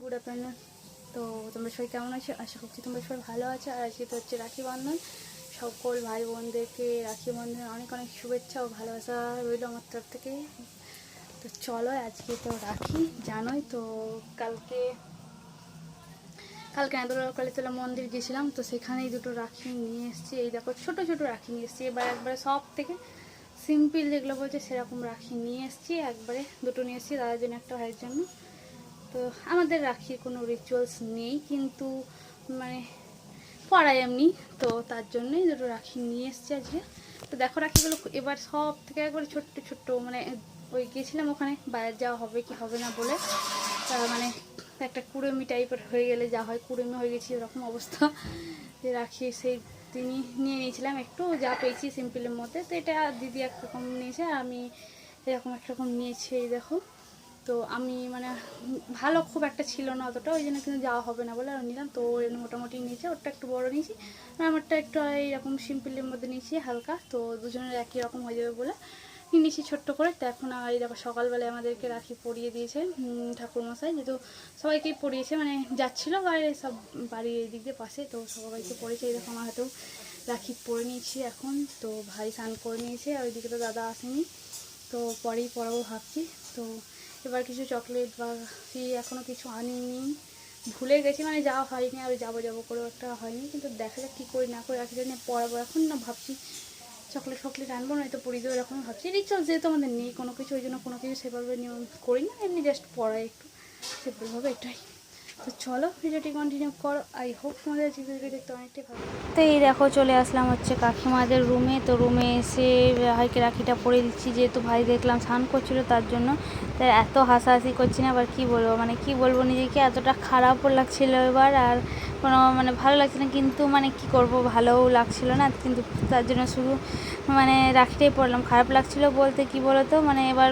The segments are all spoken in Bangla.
Good afternoon. তো তোমরা সবাই কেমন আছো? আশা করছি তোমরা সবাই ভালো আছো। আর আজকে তো হচ্ছে রাখি বন্ধন। সকল ভাই বোনদেরকে রাখি বন্ধনের অনেক অনেক শুভেচ্ছা ও ভালোবাসা রইল আমার তরফ থেকে। তো চলো আজকে তো রাখি, জানোই তো কালকে কালকে কালীতলা মন্দির গেছিলাম, তো সেখানেই দুটো রাখি নিয়ে এসেছি। এই দেখো ছোট ছোট রাখি নিয়ে এসেছি। এবার একবারে সব থেকে সিম্পল যেগুলো বলছে সেরকম রাখি নিয়ে এসেছি। একবারে দুটো নিয়ে এসেছি, দাদার জন্য একটা ভাইয়ের জন্য। আমাদের রাখির কোনো রিচুয়ালস নেই, কিন্তু মানে পড়াই এমনি, তো তার জন্যই দুটো রাখি নিয়ে এসেছি আজকে। তো দেখো রাখিগুলো এবার সব থেকে একবারে ছোট্ট ছোট্ট মানে ওই গেছিলাম ওখানে, বাইরে যাওয়া হবে কি হবে না বলে। তা মানে একটা কুড়েমি টাইপের হয়ে গেলে যা হয়, কুড়েমি হয়ে গেছি এরকম অবস্থা। যে রাখি সেই তিনি নিয়ে নিয়েছিলাম, একটু যা পেয়েছি সিম্পলের মধ্যে। তো এটা দিদি একরকম নিয়েছে আমি এরকম একরকম নিয়েছি, এই দেখো। তো আমি মানে ভালো খুব একটা ছিল না অতটা, ওই জন্য কিন্তু যাওয়া হবে না বলে আর নিলাম। তো ওর মোটামুটি নিয়েছে, ওরটা একটু বড় নিয়েছি। আর আমারটা একটু এইরকম সিম্পলের মধ্যে নিয়েছি, হালকা। তো দুজনের একই রকম হয়ে যাবে বলে নিয়েছি ছোট্ট করে। তো এখন এই দেখো সকালবেলায় আমাদেরকে রাখি পরিয়ে দিয়েছে ঠাকুরমশাই। যেহেতু সবাইকেই পরিয়েছে মানে যাচ্ছিল বাইরে, সব বাড়ির এই দিক দিয়ে পাশে। তো সবাইকে পড়েছে এই দেখো আমার হাতেও রাখি পরে নিয়েছি এখন। তো ভাই স্নান করে নিয়েছে, আর ওইদিকে তো দাদা আসেনি। তো পরেই পরাবো ভাবছি। তো এবার কিছু চকলেট বা কি এখনও কিছু আনিনি। ভুলে গেছি মানে যাওয়া হয়নি আর যাব যাব করে একটা হয়নি, কিন্তু দেখা যাক কী করি না করে রাখি নিয়ে পড়াবো এখন না ভাবছি চকলেট ফকলেট আনব না তো পড়ি দেবো এরকম ভাবছি রিচল যেহেতু আমাদের নেই, কোনো কিছু, ওই জন্য কোনো কিছু সেভাবে নিয়ম করি না এমনি জাস্ট পড়াই একটু। সেভাবে এটাই। তো চলো ভিডিওটি কন্টিনিউ করো। আই হোপ তোমাদের আজকে ভিডিও দেখতে অনেকটাই ভালো তো এই দেখো চলে আসলাম হচ্ছে কাকিমাদের রুমে তো রুমে এসে, ভাইকে রাখিটা পরে দিচ্ছি। যেহেতু ভাই দেখলাম স্নান করছিল তার জন্য। তাই এত হাসাহাসি করছি না, আবার কী বলব? মানে কি বলব নিজেকে? এতটা খারাপও লাগছিল এবার, আর কোনো মানে ভালো লাগছে না। কিন্তু মানে কি করব? ভালোও লাগছিল না। কিন্তু তার জন্য শুধু মানে রাখিটাই পড়লাম। খারাপ লাগছিল বলতে কি বলতো? মানে এবার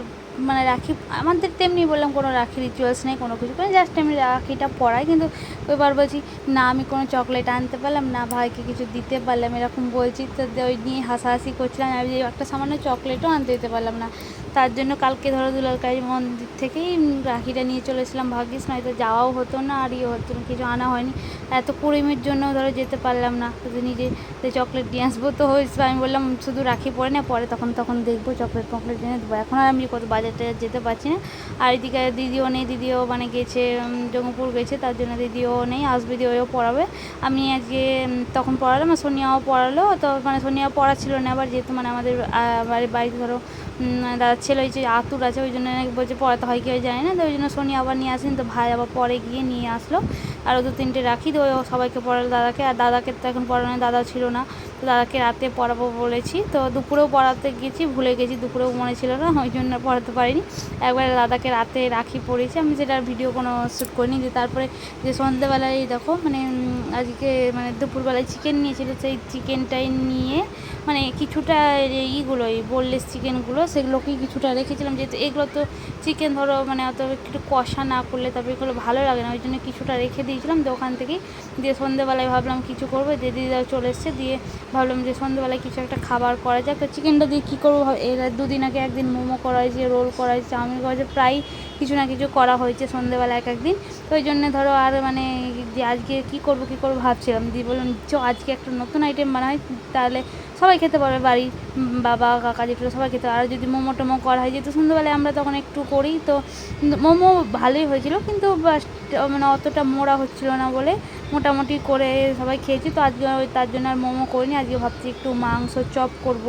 মানে রাখি, আমাদের তেমনি বললাম কোনো রাখি রিচুয়ালস নেই, কোনো কিছু করে জাস্ট আমি রাখিটা পড়াই কিন্তু এবার বলছি, না, আমি কোনো চকলেট আনতে পারলাম না, ভাইকে কিছু দিতে পারলাম, এরকম বলছি, তো ওই নিয়ে হাসাহাসি করছিলাম, আমি একটা সামান্য চকলেটও আনতে দিতে পারলাম না। তার জন্য কালকে ধরো দুলাল দুলালকারী মন্দির থেকেই রাখিটা নিয়ে চলেছিলাম ভাগ্যিস, নয়তো যাওয়াও হতো না, আর ইয়ে হতো না, কিছু আনা হয়নি। এত কুড়িমির জন্য ধরো যেতে পারলাম না তো নিজে চকলেট নিয়ে আসব তো, হয়েছে। আমি বললাম, শুধু রাখি পরে না, পরে তখন তখন দেখব চকলেট ফকলেট এনে দেবো। এখন আর আমি কত বাজারটা যেতে পারছি না। আর এদিকে দিদিও নেই, দিদিও মানে গেছে জঙ্গিপুর গেছে, তার জন্য দিদিও নেই, আসবে দিয়ে ওও পড়াবে। আমি আজকে তখন পড়ালাম, আর সোনিয়াও পড়ালো, তো মানে সোনিয়া পড়া ছিল না, আবার যেহেতু মানে আমাদের বাড়ির বাড়িতে ধরো দাদার ছেলে ওই যে আতুর আছে, ওই জন্য বলছে পড়াতে হয় কি হয় জানি না, তো ওই জন্য সোনিয়া আবার নিয়ে আসেন, তো ভাই আবার পরে গিয়ে নিয়ে আসলো। আরও দু তিনটে রাখি তো সবাইকে পড়ালো দাদাকে, আর দাদাকে তো এখন পড়ানো দাদা ছিল না, তো দাদাকে রাতে পড়াবো বলেছি। তো দুপুরেও পড়াতে গেছি, ভুলে গেছি, দুপুরেও মনে ছিল না, ওই জন্য পড়াতে পারিনি। একবার দাদাকে রাতে রাখি পড়েছি আমি সেটার ভিডিও কোনো শ্যুট করিনি, যে তারপরে যে সন্ধ্যেবেলায় দেখো মানে আজকে মানে দুপুরবেলায় চিকেন নিয়েছিল, সেই চিকেনটাই নিয়ে মানে কিছুটা এই ইগুলো, এই বোনলেস চিকেনগুলো সেগুলোকেই কিছুটা রেখেছিলাম। যেহেতু এগুলো তো চিকেন ধরো মানে অত একটু কষা না করলে তারপরে এগুলো ভালো লাগে না, ওই জন্য কিছুটা রেখে দিয়েছিলাম ওখান থেকেই দিয়ে সন্ধ্যেবেলায় ভাবলাম কিছু করব, দিয়ে দিদিরা চলে এসছে, দিয়ে ভাবলাম যে সন্ধ্যেবেলায় কিছু একটা খাবার করা যাক। তো চিকেনটা দিয়ে কী করব এর দুদিন আগে একদিন মোমো করা হয়েছে রোল করা হয়েছে চাউমিন করা হয়েছে প্রায় কিছু না কিছু করা হয়েছে সন্ধ্যেবেলা এক একদিন। তো ওই জন্য ধরো আর মানে যে আজকে কী করব, কী করব ভাবছিলাম, দিয়ে বললাম চ আজকে একটা নতুন আইটেম বানাই, তাহলে সবাই খেতে পারবে, বাড়ির বাবা, কাকা, জেঠুরা সবাই খেতে। আর যদি মোমো টোমো করা হয়, যেহেতু সন্ধ্যেবেলায় আমরা তখন একটু করি, তো মোমো ভালোই হয়েছিল, কিন্তু মানে অতটা মোড়া হচ্ছিল না বলে মোটামুটি করে সবাই খেয়েছি, তো আজকে তার জন্য আর মোমো করিনি, আজকে ভাবছি একটু মাংস চপ করব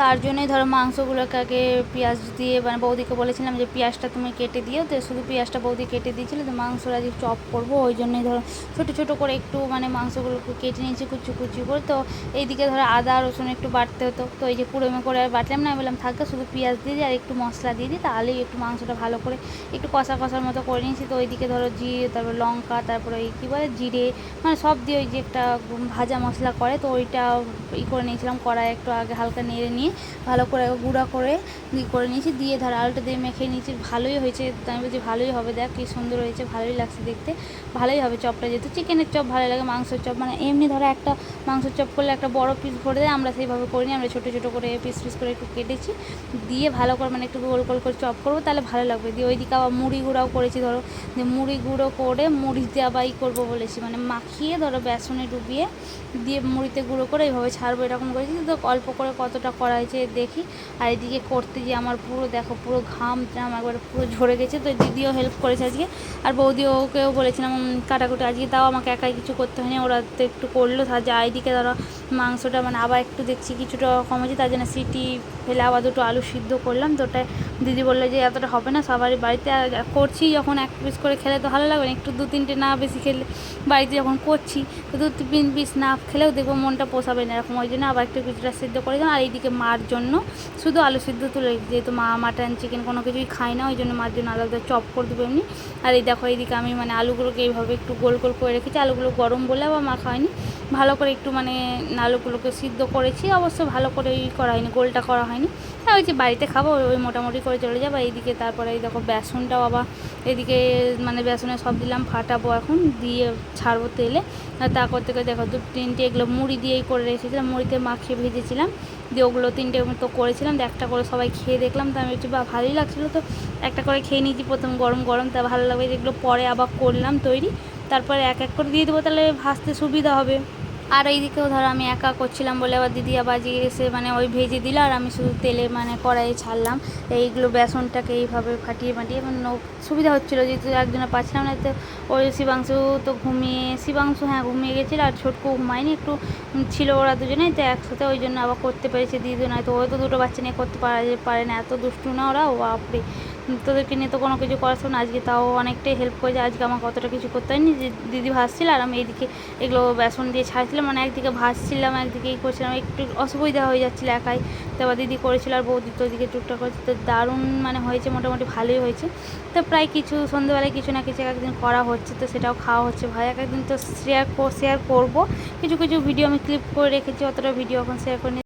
তার জন্যই ধরো মাংসগুলোকে আগে পেঁয়াজ দিয়ে মানে বৌদিকে বলেছিলাম যে পেঁয়াজটা তুমি কেটে দিও, তো শুধু পেঁয়াজটা বৌদি কেটে দিয়েছিল, তো মাংসটা আজকে চপ করব, ওই জন্যই ধরো ছোটো ছোটো করে একটু মানে মাংসগুলোকে কেটে নিয়েছি, কুচু কুচি করে, তো এইদিকে ধরো আদা, রসুন একটু বাটতে হতো, তো এই যে কুড়োমে করে আর বাটলাম না বললাম থাকা শুধু পেঁয়াজ দিয়ে দিই আর একটু মশলা দিয়ে দিই তাহলেই একটু মাংসটা ভালো করে একটু কষা কষার মতো করে নিয়েছি, তো ওইদিকে ধরো জিরে, তারপর লঙ্কা, তারপরে ওই কী বলে জিরে মানে সব দিয়ে ওই যে একটা ভাজা মশলা করে, তো ওইটা ই করে নিয়েছিলাম কড়াই একটু আগে হালকা নেড়ে নিয়ে নিয়ে ভালো করে গুঁড়া করে করে নিয়েছি। দিয়ে ধর আলুটা দিয়ে মেখে নিয়েছি। ভালোই হয়েছে। আমি বলছি ভালোই হবে। দেখ কী সুন্দর হয়েছে। ভালোই লাগছে দেখতে। ভালোই হবে চপটা। যেহেতু চিকেনের চপ ভালো লাগে, মাংসের চপ। মানে এমনি ধরো একটা মাংসের চপ করলে একটা বড় পিস ভরে দেয়, আমরা সেইভাবে করিনি। আমরা ছোটো ছোটো করে পিস পিস করে একটু কেটেছি। দিয়ে ভালো করে মানে একটু গোল গোল করে চপ করব, তাহলে ভালো লাগবে। দিয়ে ওইদিকে আবার মুড়ি গুঁড়াও করেছি ধরো। যে মুড়ি গুঁড়ো করে মুড়ি আবার ই করব বলেছি। মানে মাখিয়ে ধরো বেসনে ডুবিয়ে দিয়ে মুড়িতে গুঁড়ো করে এইভাবে ছাড়বো এরকম করেছি। তো অল্প করে কতটা করা হয়েছে দেখি। আর এদিকে করতে গিয়ে আমার পুরো, দেখো, পুরো ঘাম টাম একবার পুরো ঝরে গেছে। তো দিদিও হেল্প করেছে আজকে। আর বৌদি ওকেও বলেছিলাম কাটাকুটি আজকে তাও আমাকে একাই কিছু করতে হয়নি, ওরা তো একটু করল। তার যা, এদিকে ধরো, মাংসটা মানে আবার একটু দেখছি, কিছুটা কমেছে তার জন্য সিটি, ফেলে আবার দুটো আলু সিদ্ধ করলাম। তো ওটাই দিদি বলল যে, এতটা হবে না, সবারই বাড়িতে করছি যখন এক পিস করে খেলে তো ভালো লাগবে না, একটু দু তিনটে না বেশি খেলে, বাড়িতে যখন করছি, তো দু তিন পিস না খেলেও দেখব মনটা পোষাবে না, এরকম ওই জন্য আবার একটু কিছুটা সিদ্ধ করে দিলাম। আর এইদিকে মার জন্য শুধু আলু সিদ্ধ তুলে যেহেতু মা মাটন, চিকেন কোনো কিছুই খায় না, ওই জন্য মার জন্য আলাদা চপ করে দেবো এমনি। আর এই দেখো, এইদিকে আমি মানে আলুগুলোকে এইভাবে একটু গোল গোল করে রেখেছি, আলুগুলো গরম বলে আবার মা হয়নি ভালো করে একটু মানে আলুগুলোকে সিদ্ধ করেছি, অবশ্য ভালো করে ই করা হয়নি, গোলটা করা হয়নি। হ্যাঁ ওই যে বাড়িতে খাব, ওই- মোটামুটি করে চলে যাব। এইদিকে তারপরে এই দেখো বেসনটাও আবার এদিকে মানে বেসনে সব দিলাম, ফাটাবো এখন, দিয়ে ছাড়বো তেলে। তা করতে করে দেখো দু তিনটে এগুলো মুড়ি দিয়েই করে রেখেছিলাম, মুড়িতে মাখিয়ে ভেজেছিলাম। দিয়ে ওগুলো তিনটে মতো করেছিলাম একটা করে সবাই খেয়ে দেখলাম। তো আমি একটু বা ভালোই লাগছিল তো। একটা করে খেয়ে নিয়েছি প্রথম গরম গরম, তা ভালো লাগবে যেগুলো পরে আবার করলাম তৈরি। তারপরে এক এক করে দিয়ে দেবো, তাহলে ভাজতে সুবিধা হবে। আর এইদিকেও ধরো আমি একা করছিলাম বলে আবার দিদি আবার এসে মানে ওই ভেজে দিল আর আমি শুধু তেলে মানে কড়াইয়ে ছাড়লাম। এইগুলো বেসনটাকে এইভাবে ফাটিয়ে ফাটিয়ে মানে সুবিধা হচ্ছিল যেহেতু একজনে পাচ্ছিলাম না, তো ওই শিবাংশু তো ঘুমিয়ে, শিবাংশু হ্যাঁ ঘুমিয়ে গেছিল আর ছোটকু ঘুমায়নি, একটু ছিল ওরা দুজনেই, তো একসাথে ওই জন্য আবার করতে পেরেছে দিদি নয়, তো ও তো দুটো বাচ্চা নিয়ে করতে পারে পারে না, এত দুষ্টু না ওরা, ও বাপরে। তোদেরকে নিয়ে তো কোনো কিছু করার না। আজকে তাও অনেকটাই হেল্প করেছে। আজকে আমার কতটা কিছু করতে হয়নি। যে দিদি ভাজছিল আর আমি এইদিকে এগুলো বেসন দিয়ে ছাড়ছিলাম। মানে একদিকে ভাসছিলাম, একদিকে ই করছিলাম। একটু অসুবিধা হয়ে যাচ্ছিল একাই। তারপর দিদি করেছিল আর বৌদি তো ওদিকে টুকটাক করেছে। তো দারুণ মানে হয়েছে, মোটামুটি ভালোই হয়েছে। তো প্রায় কিছু সন্ধ্যেবেলায় কিছু না কিছু এক একদিন করা হচ্ছে। তো সেটাও খাওয়া হচ্ছে ভাই। এক একদিন তো শেয়ার শেয়ার করব। কিছু কিছু ভিডিও আমি ক্লিপ করে রেখেছি। অতটা ভিডিও এখন শেয়ার করে